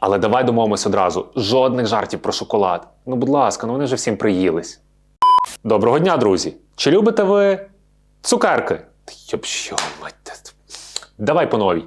Але давай домовимось одразу: жодних жартів про шоколад. Ну, будь ласка, ну вони вже всім приїлись. Доброго дня, друзі! Чи любите ви цукерки? Та мать. Давай по новій.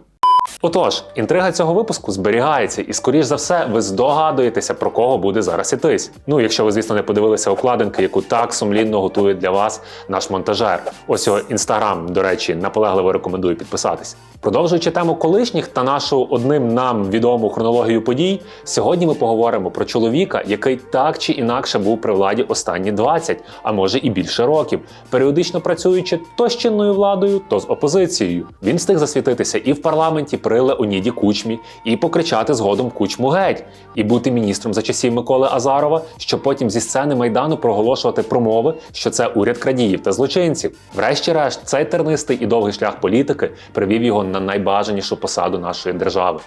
Отож, інтрига цього випуску зберігається, і, скоріш за все, ви здогадуєтеся, про кого буде зараз ітись. Ну, якщо ви, звісно, не подивилися обкладинки, яку так сумлінно готує для вас наш монтажер. Ось його інстаграм, до речі, наполегливо рекомендую підписатись. Продовжуючи тему колишніх та нашу одним нам відому хронологію подій, сьогодні ми поговоримо про чоловіка, який так чи інакше був при владі останні 20, а може і більше років, періодично працюючи то з чинною владою, то з опозицією. Він встиг засвітитися і в парламенті при Леоніді Кучмі, і покричати згодом Кучму геть, і бути міністром за часів Миколи Азарова, щоб потім зі сцени майдану проголошувати промови, що це уряд крадіїв та злочинців. Врешті-решт, цей тернистий і довгий шлях політики привів його на найбажанішу посаду нашої держави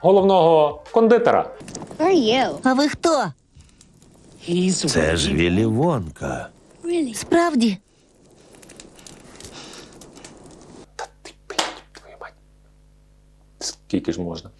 головного кондитера. А ви хто? Це ж Віллі Вонка. Справді? Скільки ж можна?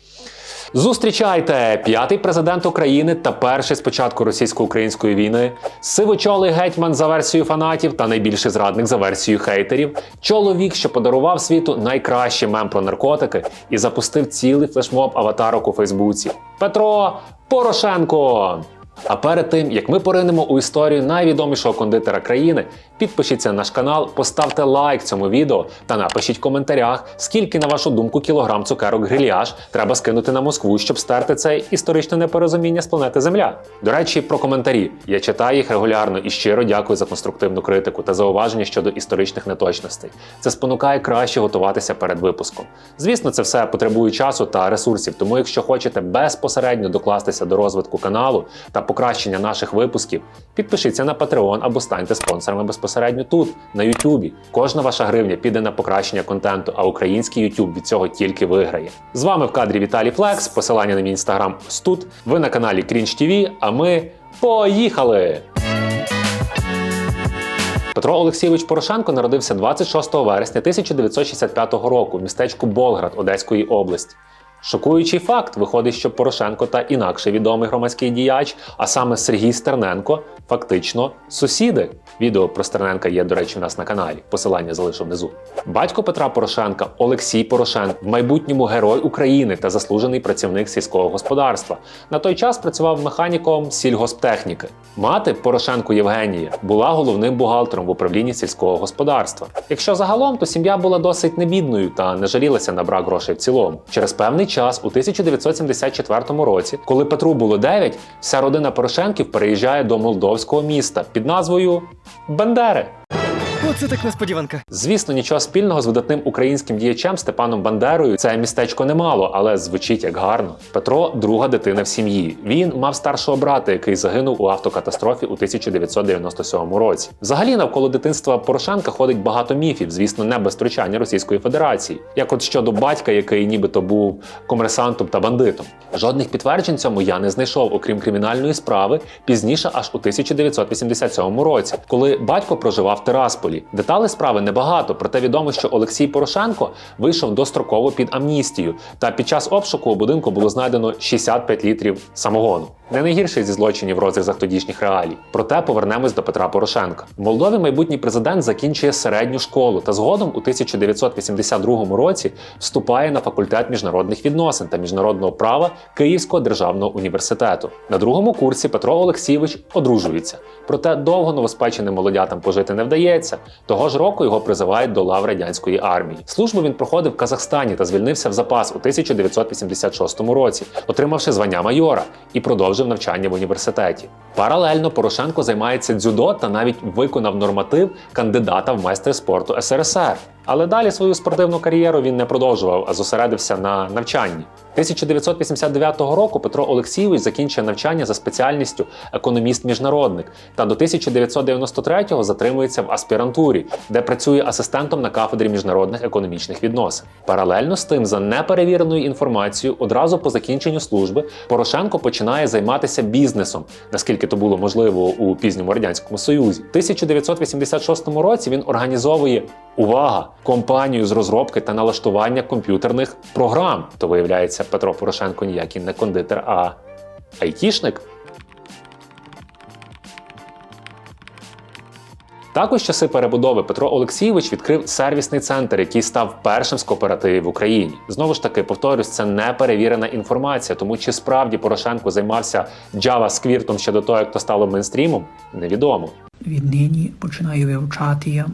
Зустрічайте п'ятий президент України та перший з початку російсько-української війни, сивочолий гетьман за версією фанатів та найбільший зрадник за версією хейтерів. Чоловік, що подарував світу найкращий мем про наркотики і запустив цілий флешмоб аватарок у Фейсбуці. Петро Порошенко. А перед тим як ми поринемо у історію найвідомішого кондитера країни, підпишіться на наш канал, поставте лайк цьому відео та напишіть в коментарях, скільки, на вашу думку, кілограм цукерок грильяж треба скинути на Москву, щоб стерти це історичне непорозуміння з планети Земля. До речі, про коментарі. Я читаю їх регулярно і щиро дякую за конструктивну критику та зауваження щодо історичних неточностей. Це спонукає краще готуватися перед випуском. Звісно, це все потребує часу та ресурсів, тому якщо хочете безпосередньо докластися до розвитку каналу та покращення наших випусків, підпишіться на Patreon або станьте спонсорами безпосередньо тут, на YouTube. Кожна ваша гривня піде на покращення контенту, а український YouTube від цього тільки виграє. З вами в кадрі Віталій Флекс, посилання на мій інстаграм ось тут. Ви на каналі Cringe TV, а ми поїхали! Петро Олексійович Порошенко народився 26 вересня 1965 року в містечку Болград Одеської області. Шокуючий факт виходить, що Порошенко та інакше відомий громадський діяч, а саме Сергій Стерненко, фактично сусіди. Відео про Стерненка є, до речі, у нас на каналі. Посилання залишу внизу. Батько Петра Порошенка Олексій Порошенко, в майбутньому герой України та заслужений працівник сільського господарства. На той час працював механіком сільгосптехніки. Мати Порошенко Євгенія була головним бухгалтером в управлінні сільського господарства. Якщо загалом, то сім'я була досить небідною та не жалілася на брак грошей в цілому. Через певний час, у 1974 році, коли Петру було 9, вся родина Порошенків переїжджає до молдовського міста під назвою Бендери. Оце так несподіванка. Звісно, нічого спільного з видатним українським діячем Степаном Бандерою це містечко не мало, але звучить як гарно. Петро друга дитина в сім'ї. Він мав старшого брата, який загинув у автокатастрофі у 1997 році. Взагалі, навколо дитинства Порошенка ходить багато міфів, звісно, не без втручання Російської Федерації, як от щодо батька, який нібито був комерсантом та бандитом. Жодних підтверджень цьому я не знайшов, окрім кримінальної справи, пізніше аж у 1987 році, коли батько проживав в Тирасполі. Деталей справи небагато, проте відомо, що Олексій Порошенко вийшов достроково під амністію, та під час обшуку у будинку було знайдено 65 літрів самогону. Не найгірший зі злочинів в розрізах тодішніх реалій. Проте повернемось до Петра Порошенка. В Молдові майбутній президент закінчує середню школу та згодом у 1982 році вступає на факультет міжнародних відносин та міжнародного права Київського державного університету. На другому курсі Петро Олексійович одружується. Проте довго новоспеченим молодятам пожити не вдається. Того ж року його призивають до лав радянської армії. Службу він проходив в Казахстані та звільнився в запас у 1986 році, отримавши звання майора і продовжив навчання в університеті. Паралельно Порошенко займається дзюдо та навіть виконав норматив кандидата в майстри спорту СРСР. Але далі свою спортивну кар'єру він не продовжував, а зосередився на навчанні. 1989 року Петро Олексійович закінчує навчання за спеціальністю економіст-міжнародник та до 1993-го затримується в аспірантурі, де працює асистентом на кафедрі міжнародних економічних відносин. Паралельно з тим, за неперевіреною інформацією, одразу по закінченню служби Порошенко починає займатися бізнесом, наскільки то було можливо у пізньому радянському союзі. У 1986 році він організовує увага компанію з розробки та налаштування комп'ютерних програм. То виявляється, Петро Порошенко ніякий не кондитер, а айтішник. Також часи перебудови Петро Олексійович відкрив сервісний центр, який став першим з кооперативів в Україні. Знову ж таки, повторюсь, це не перевірена інформація, тому чи справді Порошенко займався JavaScript ще до того, як то стало мейнстрімом, невідомо. Віднині починаю вивчати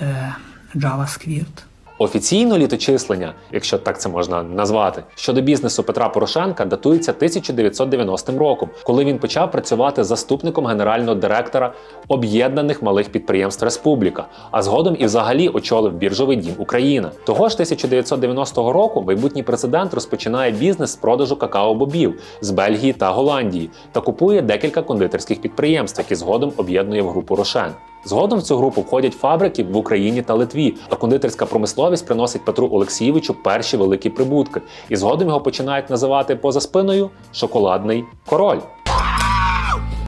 е, JavaScript. Офіційно літочислення, якщо так це можна назвати, щодо бізнесу Петра Порошенка датується 1990 роком, коли він почав працювати заступником генерального директора об'єднаних малих підприємств Республіка, а згодом і взагалі очолив біржовий дім Україна. Того ж 1990 року майбутній президент розпочинає бізнес з продажу какао-бобів з Бельгії та Голландії та купує декілька кондитерських підприємств, які згодом об'єднує в групу Рошен. Згодом в цю групу входять фабрики в Україні та Литві, а кондитерська промисловість приносить Петру Олексійовичу перші великі прибутки, і згодом його починають називати поза спиною шоколадний король.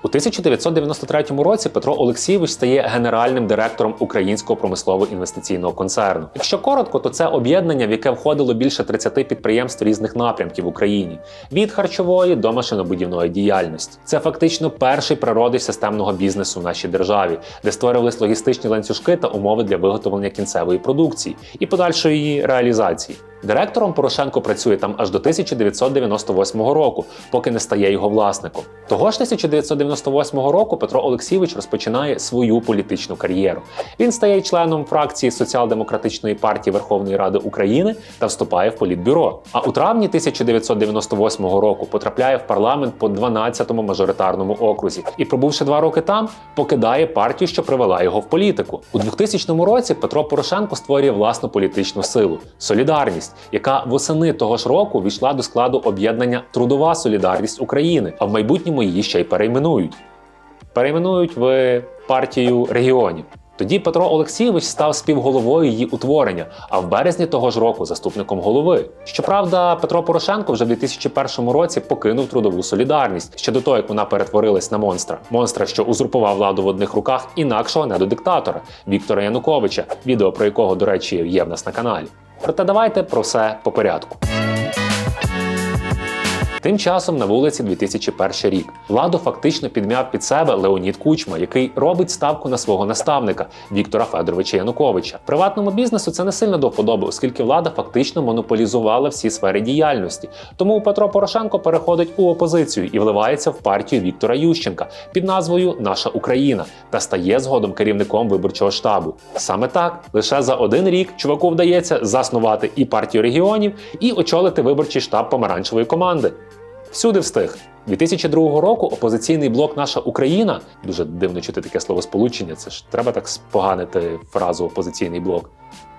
У 1993 році Петро Олексійович стає генеральним директором Українського промислово-інвестиційного концерну. Якщо коротко, то це об'єднання, в яке входило більше 30 підприємств різних напрямків в Україні від харчової до машинобудівної діяльності. Це фактично перший природич системного бізнесу в нашій державі, де створювались логістичні ланцюжки та умови для виготовлення кінцевої продукції і подальшої її реалізації. Директором Порошенко працює там аж до 1998 року, поки не стає його власником. Того ж 1998 року Петро Олексійович розпочинає свою політичну кар'єру. Він стає членом фракції Соціал-демократичної партії Верховної Ради України та вступає в політбюро. А у травні 1998 року потрапляє в парламент по 12-му мажоритарному окрузі і, пробувши два роки там, покидає партію, що привела його в політику. У 2000 році Петро Порошенко створює власну політичну силу Солідарність, яка восени того ж року війшла до складу об'єднання Трудова Солідарність України, а в майбутньому її ще й перейменують. Перейменують в партію регіонів. Тоді Петро Олексійович став співголовою її утворення, а в березні того ж року заступником голови. Щоправда, Петро Порошенко вже в 2001 році покинув трудову солідарність ще до того, як вона перетворилась на монстра. Монстра, що узурпував владу в одних руках інакшого недодиктатора Віктора Януковича, відео про якого, до речі, є в нас на каналі. Проте давайте про все по порядку. Тим часом на вулиці 2001 рік владу фактично підмяв під себе Леонід Кучма, який робить ставку на свого наставника Віктора Федоровича Януковича. Приватному бізнесу це не сильно до вподоби, оскільки влада фактично монополізувала всі сфери діяльності. Тому Петро Порошенко переходить у опозицію і вливається в партію Віктора Ющенка під назвою Наша Україна та стає згодом керівником виборчого штабу. Саме так лише за один рік чуваку вдається заснувати і партію регіонів, і очолити виборчий штаб помаранчевої команди. Всюди встиг. 2002 року опозиційний блок Наша Україна дуже дивно чути таке словосполучення. Це ж треба так споганити фразу опозиційний блок,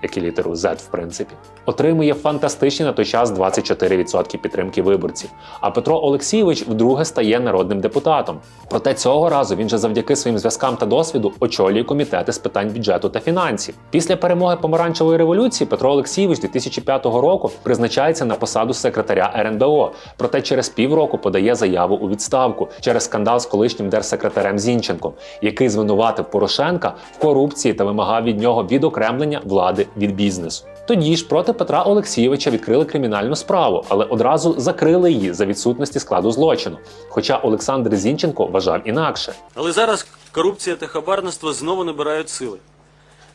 як і літеру Z, в принципі. Отримує фантастичні на той час 24% підтримки виборців. А Петро Олексійович вдруге стає народним депутатом. Проте цього разу він же завдяки своїм зв'язкам та досвіду очолює комітети з питань бюджету та фінансів. Після перемоги помаранчевої революції Петро Олексійович 2005 року призначається на посаду секретаря РНБО. Проте через півроку подає заяву у відставку через скандал з колишнім держсекретарем Зінченком, який звинуватив Порошенка в корупції та вимагав від нього відокремлення влади від бізнесу. Тоді ж проти Петра Олексійовича відкрили кримінальну справу, але одразу закрили її за відсутності складу злочину. Хоча Олександр Зінченко вважав інакше. Але зараз корупція та хабарництво знову набирають сили.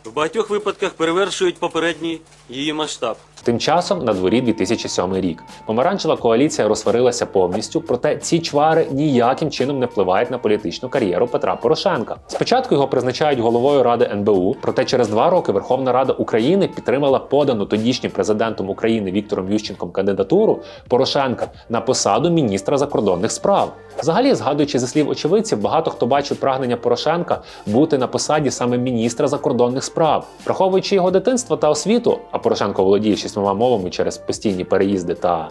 В багатьох випадках перевершують попередній її масштаб. Тим часом на дворі 2007 рік помаранчева коаліція розсварилася повністю, проте ці чвари ніяким чином не впливають на політичну кар'єру Петра Порошенка. Спочатку його призначають головою ради НБУ, проте через два роки Верховна Рада України підтримала подану тодішнім президентом України Віктором Ющенком кандидатуру Порошенка на посаду міністра закордонних справ. Взагалі, згадуючи зі слів очевидців, багато хто бачив прагнення Порошенка бути на посаді саме міністра закордонних справ, враховуючи його дитинство та освіту, а Порошенко володіє шістьма мовами через постійні переїзди та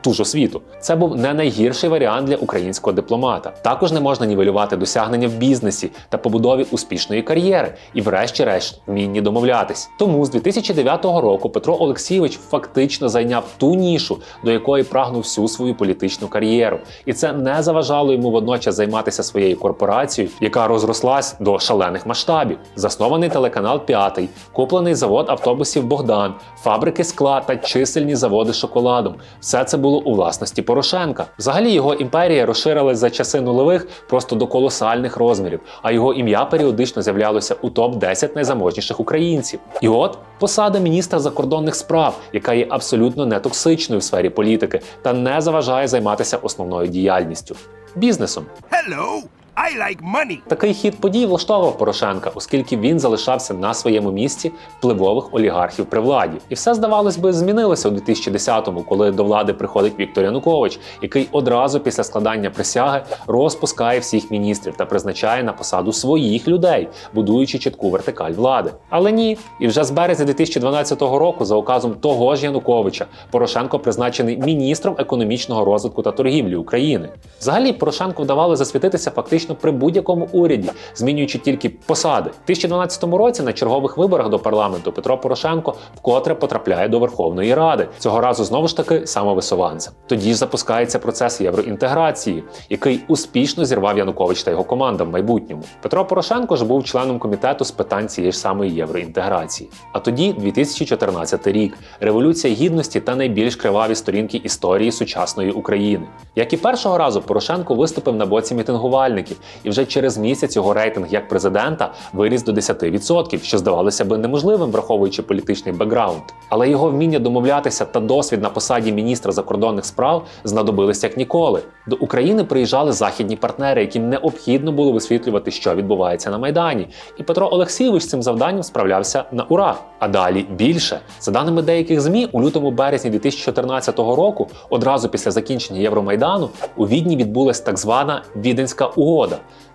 ту ж освіту. Це був не найгірший варіант для українського дипломата. Також не можна нівелювати досягнення в бізнесі та побудові успішної кар'єри, і, врешті-решт, вмінні домовлятись. Тому з 2009 року Петро Олексійович фактично зайняв ту нішу, до якої прагнув всю свою політичну кар'єру, і це не заважало йому водночас займатися своєю корпорацією, яка розрослась до шалених масштабів. Заснований телеканал термінал 5, куплений завод автобусів Богдан, фабрики скла та чисельні заводи шоколадом. Все це було у власності Порошенка. Взагалі його імперія розширилась за часи нульових просто до колосальних розмірів, а його ім'я періодично з'являлося у топ 10 найзаможніших українців. І от посада міністра закордонних справ, яка є абсолютно нетоксичною в сфері політики та не заважає займатися основною діяльністю бізнесом. Hello, I like money. Такий хід подій влаштовував Порошенка, оскільки він залишався на своєму місці впливових олігархів при владі. І все здавалось би змінилося у 2010-му, коли до влади приходить Віктор Янукович, який одразу після складання присяги розпускає всіх міністрів та призначає на посаду своїх людей, будуючи чітку вертикаль влади. Але ні, і вже з березня 2012 року, за указом того ж Януковича, Порошенко призначений міністром економічного розвитку та торгівлі України. Взагалі Порошенку вдавалося засвітитися фактично при будь-якому уряді, змінюючи тільки посади. У 2012 році на чергових виборах до парламенту Петро Порошенко вкотре потрапляє до Верховної Ради. Цього разу знову ж таки самовисуванцем. Тоді ж запускається процес євроінтеграції, який успішно зірвав Янукович та його команда в майбутньому. Петро Порошенко ж був членом комітету з питань цієї ж самої євроінтеграції. А тоді 2014 рік революція гідності та найбільш криваві сторінки історії сучасної України. Як і першого разу Порошенко виступив на боці мітингувальників, і вже через місяць його рейтинг як президента виріс до 10%, що здавалося би неможливим, враховуючи політичний бекграунд. Але його вміння домовлятися та досвід на посаді міністра закордонних справ знадобились як ніколи. До України приїжджали західні партнери, яким необхідно було висвітлювати, що відбувається на майдані. І Петро Олексійович з цим завданням справлявся на ура. А далі більше за даними деяких змі, у лютому березні 2014 року, одразу після закінчення Євромайдану, у Відні відбулась так звана Віденська угода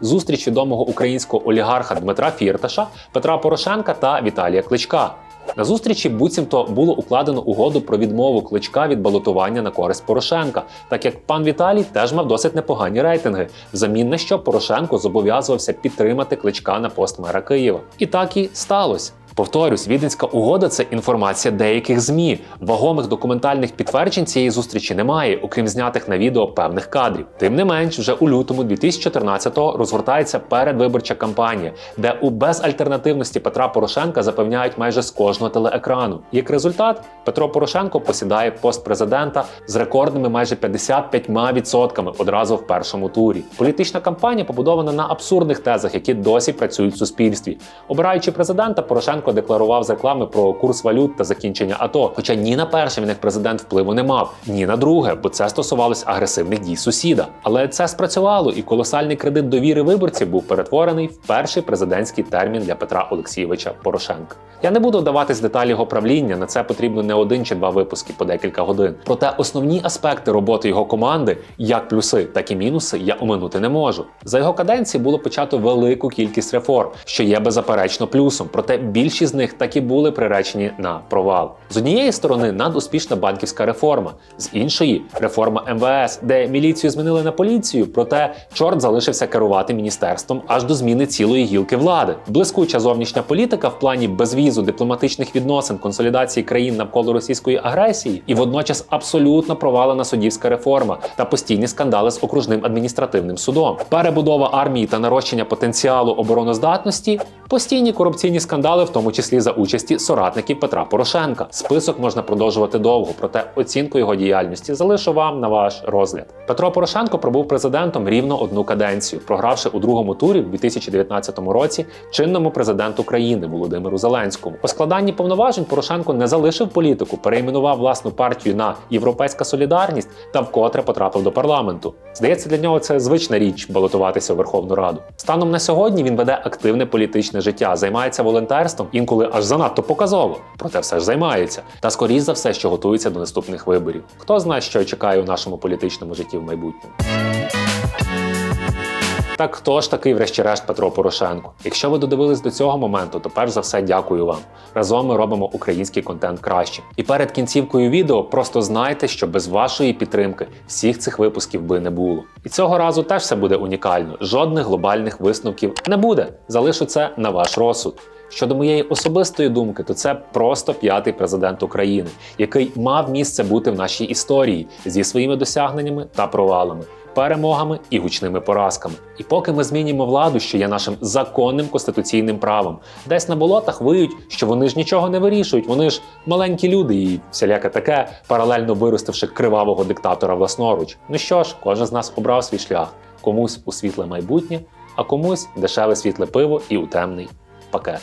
зустріч відомого українського олігарха Дмитра Фірташа, Петра Порошенка та Віталія Кличка. На зустрічі буцімто було укладено угоду про відмову кличка від балотування на користь Порошенка, так як пан Віталій теж мав досить непогані рейтинги, взамін на що Порошенко зобов'язувався підтримати кличка на пост мера Києва. І так і сталося. Повторюсь, віденська угода це інформація деяких змі. Вагомих документальних підтверджень цієї зустрічі немає, окрім знятих на відео певних кадрів. Тим не менш, вже у лютому 2014-го розгортається передвиборча кампанія, де у безальтернативності Петра Порошенка запевняють майже з кожного телеекрану. Як результат, Петро Порошенко посідає пост президента з рекордними майже 55% одразу в першому турі. Політична кампанія побудована на абсурдних тезах, які досі працюють в суспільстві. Обираючи президента, Порошенко декларував з реклами про курс валют та закінчення АТО. Хоча ні на перше він як президент впливу не мав, ні на друге, бо це стосувалось агресивних дій сусіда. Але це спрацювало, і колосальний кредит довіри виборців був перетворений в перший президентський термін для Петра Олексійовича Порошенка. Я не буду вдаватись деталі його правління. На це потрібно не один чи два випуски по декілька годин. Проте основні аспекти роботи його команди, як плюси, так і мінуси, я оминути не можу. За його каденції було почато велику кількість реформ, що є беззаперечно плюсом. Проте більшість з них так і були приречені на провал. З однієї сторони надуспішна банківська реформа, з іншої реформа МВС, де міліцію змінили на поліцію, проте чорт залишився керувати міністерством аж до зміни цілої гілки влади. Блискуча зовнішня політика в плані безвізу, дипломатичних відносин, консолідації країн навколо російської агресії, і водночас абсолютно провалена суддівська реформа та постійні скандали з окружним адміністративним судом, перебудова армії та нарощення потенціалу обороноздатності, постійні корупційні скандали, в тому числі за участі соратників Петра Порошенка. Список можна продовжувати довго, проте оцінку його діяльності залишу вам на ваш розгляд. Петро Порошенко пробув президентом рівно одну каденцію, програвши у другому турі в 2019 році чинному президенту країни Володимиру Зеленському. По складанні повноважень Порошенко не залишив політику, перейменував власну партію на Європейська Солідарність та вкотре потрапив до парламенту. Здається, для нього це звична річ балотуватися у Верховну Раду. Станом на сьогодні він веде активне політичне життя, займається волонтерством, інколи аж занадто показово, проте все ж займається. Та скоріш за все, що готується до наступних виборів. Хто знає, що чекає у нашому політичному житті в майбутньому. Так хто ж такий, врешті-решт, Петро Порошенко? Якщо ви додивились до цього моменту, то перш за все дякую вам. Разом ми робимо український контент краще. І перед кінцівкою відео просто знайте, що без вашої підтримки всіх цих випусків би не було. І цього разу теж все буде унікально. Жодних глобальних висновків не буде. Залишу це на ваш розсуд. Щодо моєї особистої думки, то це просто п'ятий президент України, який мав місце бути в нашій історії зі своїми досягненнями та провалами. Перемогами і гучними поразками. І поки ми змінюємо владу, що є нашим законним конституційним правом, десь на болотах виють, що вони ж нічого не вирішують, вони ж маленькі люди і всіляке таке, паралельно виростивши кривавого диктатора власноруч. Ну що ж, кожен з нас обрав свій шлях, комусь у світле майбутнє, а комусь дешеве світле пиво і у темний пакет.